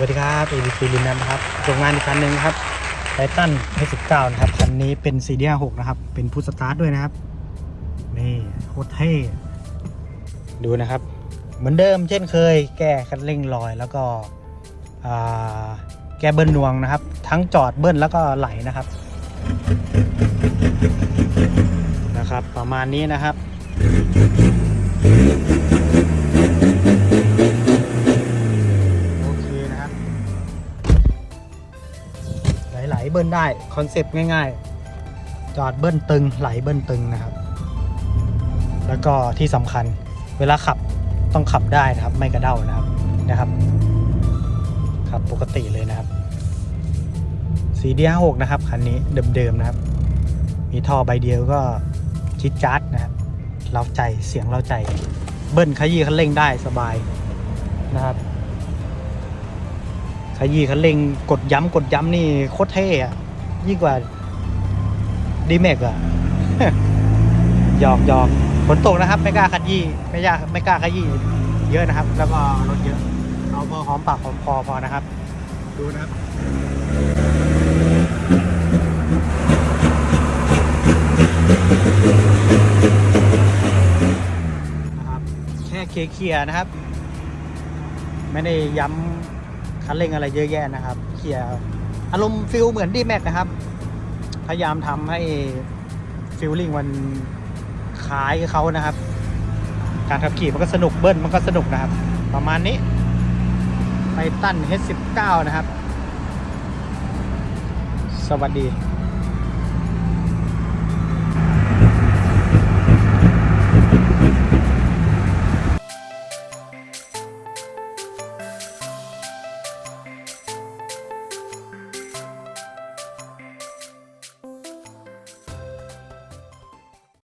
วัสดีครับ ABC ลินนันนะครับโรงงานอีกคันหนึ่งครับไททัน29นะครับ คันนี้เป็น 4D56 นะครับ เป็นพุทสตาร์ทด้วยนะครับ นี่โคตรเท่ ดูนะครับ เหมือนเดิมเช่นเคย แก้คันเร่งลอยแล้วก็แก้เบิ้ลนวงนะครับ ทั้งจอดเบิ้ลแล้วก็ไหลนะครับ นะครับ ประมาณนี้นะครับ ไหลเบิ้ลได้คอนเซปต์ง่ายๆ จอดเบิ้ลตึงไหลเบิ้ลตึงนะครับ แล้วก็ที่สำคัญเวลาขับต้องขับได้นะครับ ไม่กระเด้านะครับนะครับขับปกติเลยนะครับสีดีหกนะครับคันนี้เดิมๆนะครับ มีท่อใบเดียวก็ชิดจัดนะครับเราใจเสียงเราใจเบิ้ลขยี้คันเร่งได้สบายนะครับ ขยี้คันเร่งกดย้ำกดย้ำนี่โคตรเท่อะยิ่งกว่าดีเมกอะหยอกหยอกฝนตกนะครับ ไม่กล้าขยี้ไม่ยากไม่กล้าขยี้เยอะนะครับ แล้วก็รถเยอะเอาพอหอมปากหอมคอพอนะครับ ดูนะครับนะครับแค่เคลียร์นะครับ ไม่ได้ย้ำ คันเร่งอะไรเยอะแยะนะครับเขี่ยอารมณ์ฟิลเหมือนดีแม็กนะครับ พยายามทำให้ฟิลลิ่งมันคล้ายเขานะครับ การขับขี่มันก็สนุกเบิ้ลมันก็สนุกนะครับ ประมาณนี้ไททัน H19 นะครับ สวัสดี